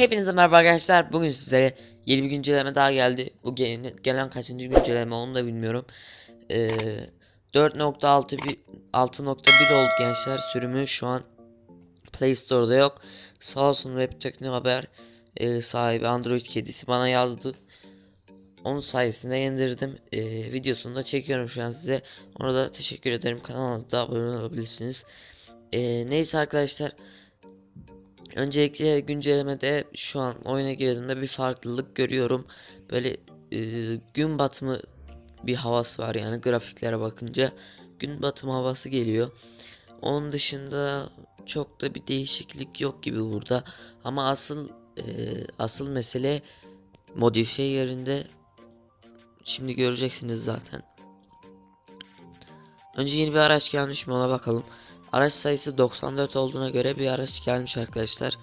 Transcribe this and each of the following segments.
Hepinize merhaba arkadaşlar. Bugün sizlere yeni bir güncelleme daha geldi. Bu gelen, gelen kaçıncı güncelleme onu da bilmiyorum. Ee, 4.6 bir- 6.1 oldu gençler. Sürümü şu an Play Store'da yok. Sağ olsun Web Tekno Haber e, sahibi Android kedisi bana yazdı. Onun sayesinde indirdim. E, videosunu da çekiyorum şu an size. Ona da teşekkür ederim. Kanalıma da abone olabilirsiniz. E, neyse arkadaşlar. Öncelikle güncellemede şu an oyuna girdiğimde bir farklılık görüyorum. Böyle e, gün batımı bir havası var yani grafiklere bakınca gün batımı havası geliyor. Onun dışında çok da bir değişiklik yok gibi burada. Ama asıl e, asıl mesele modifiye yerinde şimdi göreceksiniz zaten. Önce yeni bir araç gelmiş mi ona bakalım. Araç sayısı 94 olduğuna göre bir araç gelmiş arkadaşlar.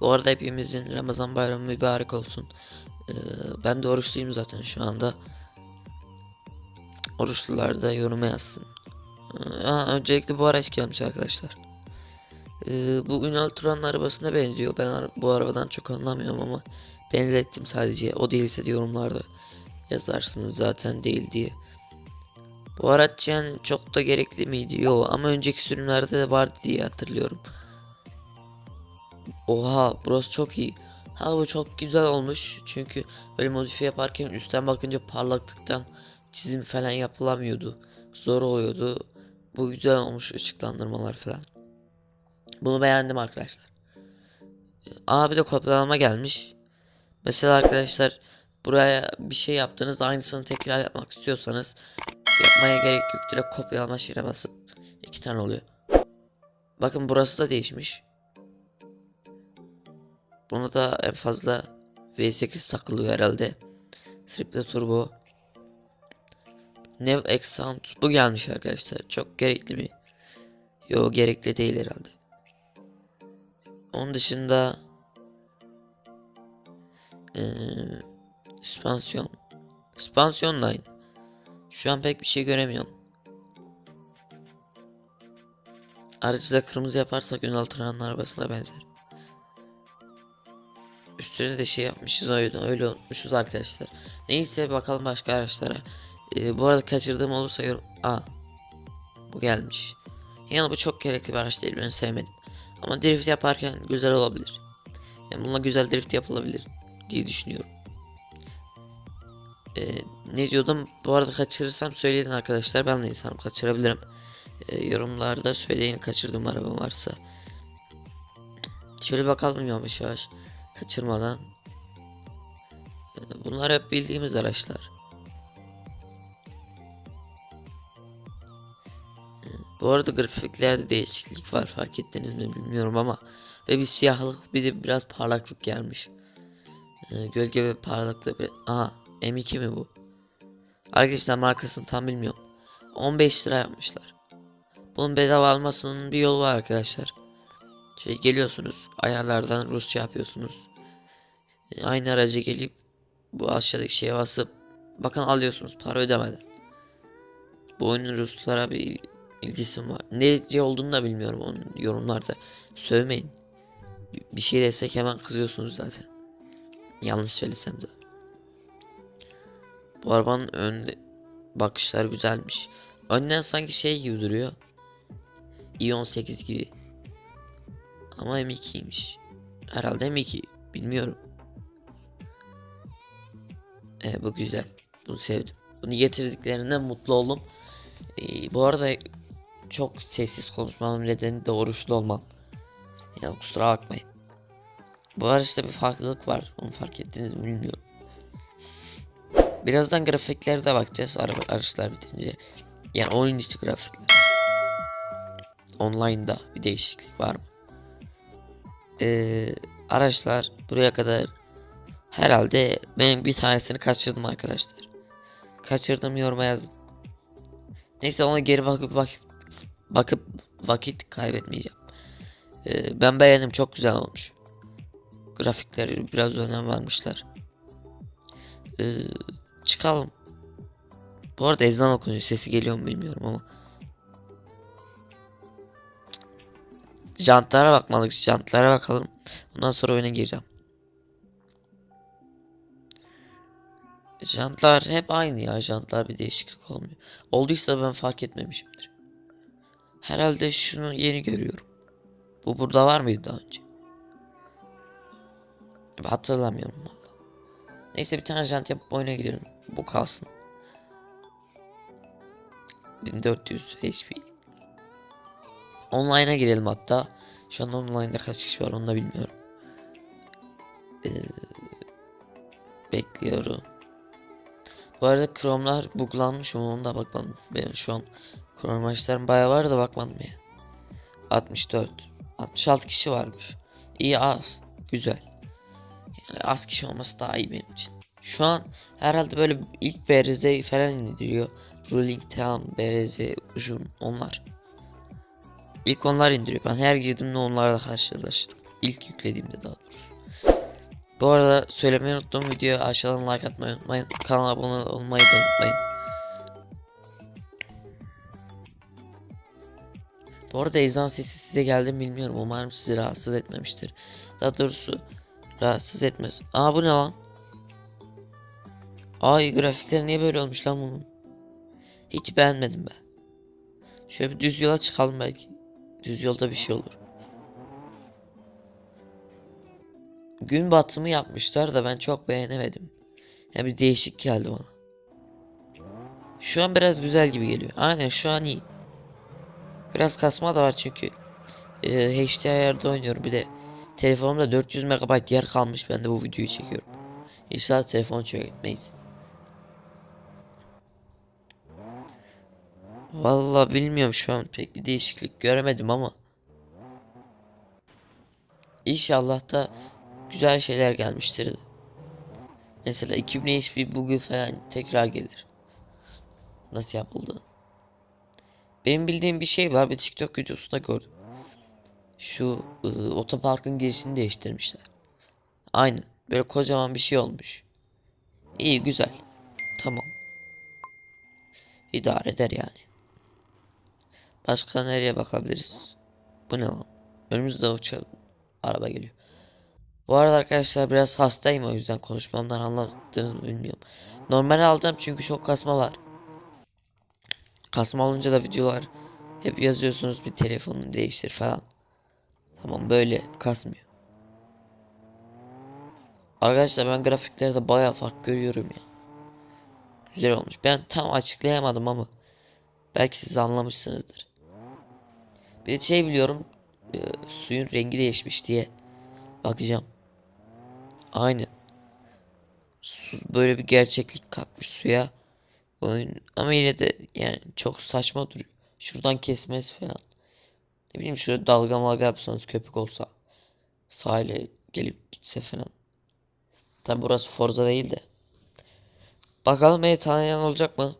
Bu arada hepimizin Ramazan bayramı mübarek olsun. Ee, ben de oruçluyum zaten şu anda. Oruçlular da yoruma yazsın. Ee, ha, öncelikle bu araç gelmiş arkadaşlar. Ee, bu Ünal Turan'ın arabasına benziyor. Ben bu arabadan çok anlamıyorum ama benzettim sadece. O değilse de yorumlarda yazarsınız zaten değil diye. Bu araç yani çok da gerekli miydi? Yok ama önceki sürümlerde de vardı diye hatırlıyorum. Oha burası çok iyi. Ha bu çok güzel olmuş. Çünkü böyle modifiye yaparken üstten bakınca parlaklıktan çizim falan yapılamıyordu. Zor oluyordu. Bu güzel olmuş ışıklandırmalar falan. Bunu beğendim arkadaşlar. Aa bir de kopyalama gelmiş. Mesela arkadaşlar buraya bir şey yaptınız aynısını tekrar yapmak istiyorsanız yapmaya gerek yok. Direkt kopyalama şeyine basıp iki tane oluyor. Bakın burası da değişmiş. Bunu da en fazla V8 takılıyor herhalde. Triple Turbo. Nev X Sound bu gelmiş arkadaşlar. Çok gerekli mi? Yo gerekli değil herhalde. Onun dışında eee süspansiyon. Süspansiyon da. Şu an pek bir şey göremiyorum. Aracı da kırmızı yaparsak Ünal Turan'ın arabasına benzer. Üstüne de şey yapmışız öyle, öyle unutmuşuz arkadaşlar. Neyse bakalım başka araçlara. Ee, bu arada kaçırdığım olursa yorum... Aa. Bu gelmiş. Yani bu çok gerekli bir araç değil ben sevmedim. Ama drift yaparken güzel olabilir. Yani bununla güzel drift yapılabilir diye düşünüyorum. Ee, ne diyordum? Bu arada kaçırırsam söyleyin arkadaşlar. Ben de insanım kaçırabilirim. Ee, yorumlarda söyleyin kaçırdığım araba varsa. Şöyle bakalım yavaş yavaş. Kaçırmadan. Ee, bunlar hep bildiğimiz araçlar. Bu arada grafiklerde değişiklik var fark ettiniz mi bilmiyorum ama ve bir siyahlık bir de biraz parlaklık gelmiş. Ee, gölge ve parlaklık bir... Aha M2 mi bu? Arkadaşlar markasını tam bilmiyorum. 15 lira yapmışlar. Bunun bedava almasının bir yolu var arkadaşlar. Şey geliyorsunuz ayarlardan Rusça yapıyorsunuz. E, Aynı araca gelip bu aşağıdaki şeye basıp bakın alıyorsunuz para ödemeden. Bu oyunun Ruslara bir il- ilgisi var. Ne olduğunu da bilmiyorum onun yorumlarda. Sövmeyin. Bir şey desek hemen kızıyorsunuz zaten. Yanlış söylesem zaten. Bu arabanın ön bakışlar güzelmiş. Önden sanki şey gibi duruyor. i18 gibi. Ama M2'ymiş. Herhalde M2. Bilmiyorum. E, bu güzel. Bunu sevdim. Bunu getirdiklerinden mutlu oldum. E, bu arada çok sessiz konuşmamın nedeni de oruçlu olmam. Ya kusura bakmayın. Bu araçta bir farklılık var. Onu fark ettiniz mi bilmiyorum. Birazdan grafiklere de bakacağız araba araçlar bitince. Yani oyun içi grafikler. Online'da bir değişiklik var mı? Ee, araçlar buraya kadar herhalde benim bir tanesini kaçırdım arkadaşlar. Kaçırdım yoruma yazın. Neyse ona geri bakıp bak bakıp vakit kaybetmeyeceğim. Ee, ben beğendim çok güzel olmuş. Grafikleri biraz önem vermişler. Ee, çıkalım. Bu arada ezan okunuyor. Sesi geliyor mu bilmiyorum ama. jantlara bakmalık. Jantlara bakalım. Ondan sonra oyuna gireceğim. Jantlar hep aynı ya. Jantlar bir değişiklik olmuyor. Olduysa ben fark etmemişimdir. Herhalde şunu yeni görüyorum. Bu burada var mıydı daha önce? Hatırlamıyorum valla. Neyse bir tane jant yapıp oyuna girelim. Bu kalsın. 1400 HP. Online'a girelim hatta. Şu an online'da kaç kişi var onu da bilmiyorum. Ee, bekliyorum. Bu arada Chrome'lar buglanmış mı onu da bakmadım. Benim şu an Chrome maçlarım bayağı var da bakmadım ya. 64. 66 kişi varmış. İyi az. Güzel. Yani az kişi olması daha iyi benim için. Şu an herhalde böyle ilk BRZ falan indiriyor. Ruling Town, BRZ, Ujun onlar. İlk onlar indiriyor. Ben her girdiğimde onlarla karşılaşırım. İlk yüklediğimde daha doğrusu. Bu arada söylemeyi unuttum videoya aşağıdan like atmayı unutmayın. Kanala abone olmayı da unutmayın. Bu arada ezan sesi size geldi mi bilmiyorum. Umarım sizi rahatsız etmemiştir. Daha doğrusu rahatsız etmez. Aa bu ne lan? Ay grafikler niye böyle olmuş lan bunun? Hiç beğenmedim ben. Şöyle bir düz yola çıkalım belki. Düz yolda bir şey olur. Gün batımı yapmışlar da ben çok beğenemedim. Yani bir değişik geldi bana. Şu an biraz güzel gibi geliyor. Aynen şu an iyi. Biraz kasma da var çünkü. Ee, HD ayarda oynuyorum. Bir de telefonumda 400 MB yer kalmış. Ben de bu videoyu çekiyorum. İnşallah telefon çökmeyiz. Vallahi bilmiyorum şu an pek bir değişiklik göremedim ama. İnşallah da güzel şeyler gelmiştir. Mesela 2000 HP bugün falan tekrar gelir. Nasıl yapıldı? Benim bildiğim bir şey var bir TikTok videosunda gördüm. Şu ıı, otoparkın girişini değiştirmişler. Aynen. Böyle kocaman bir şey olmuş. İyi güzel. Tamam. İdare eder yani. Başka nereye bakabiliriz? Bu ne lan? Önümüzde uçak araba geliyor. Bu arada arkadaşlar biraz hastayım o yüzden konuşmamdan anladınız mı bilmiyorum. Normal alacağım çünkü çok kasma var. Kasma olunca da videolar hep yazıyorsunuz bir telefonunu değiştir falan. Tamam böyle kasmıyor. Arkadaşlar ben grafiklerde bayağı fark görüyorum ya. Güzel olmuş. Ben tam açıklayamadım ama belki siz anlamışsınızdır. Bir de şey biliyorum e, suyun rengi değişmiş diye bakacağım. Aynen. Su böyle bir gerçeklik katmış suya. Oyun ama yine de yani çok saçma duruyor. Şuradan kesmesi falan. Ne bileyim şurada dalga malga yapsanız köpük olsa. Sahile gelip gitse falan. Tabi burası Forza değil de. Bakalım beni tanıyan olacak mı?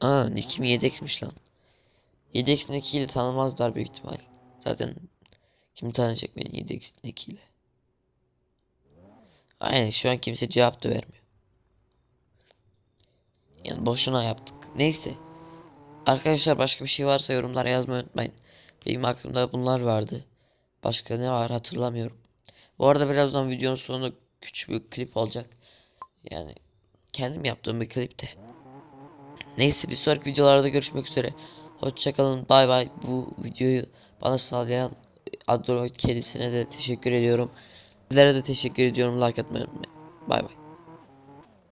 Aa Nick'im yedekmiş lan. Yedek Nick ile tanımazlar büyük ihtimal. Zaten kim tanıyacak beni yedek Nick ile. Aynen şu an kimse cevap da vermiyor. Yani boşuna yaptık. Neyse. Arkadaşlar başka bir şey varsa yorumlara yazmayı unutmayın. Benim aklımda bunlar vardı. Başka ne var hatırlamıyorum. Bu arada birazdan videonun sonunda küçük bir klip olacak. Yani kendim yaptığım bir klip de. Neyse bir sonraki videolarda görüşmek üzere. Hoşçakalın. Bay bay. Bu videoyu bana sağlayan Android kedisine de teşekkür ediyorum. Sizlere de teşekkür ediyorum. Like atmayı unutmayın. Bay bay.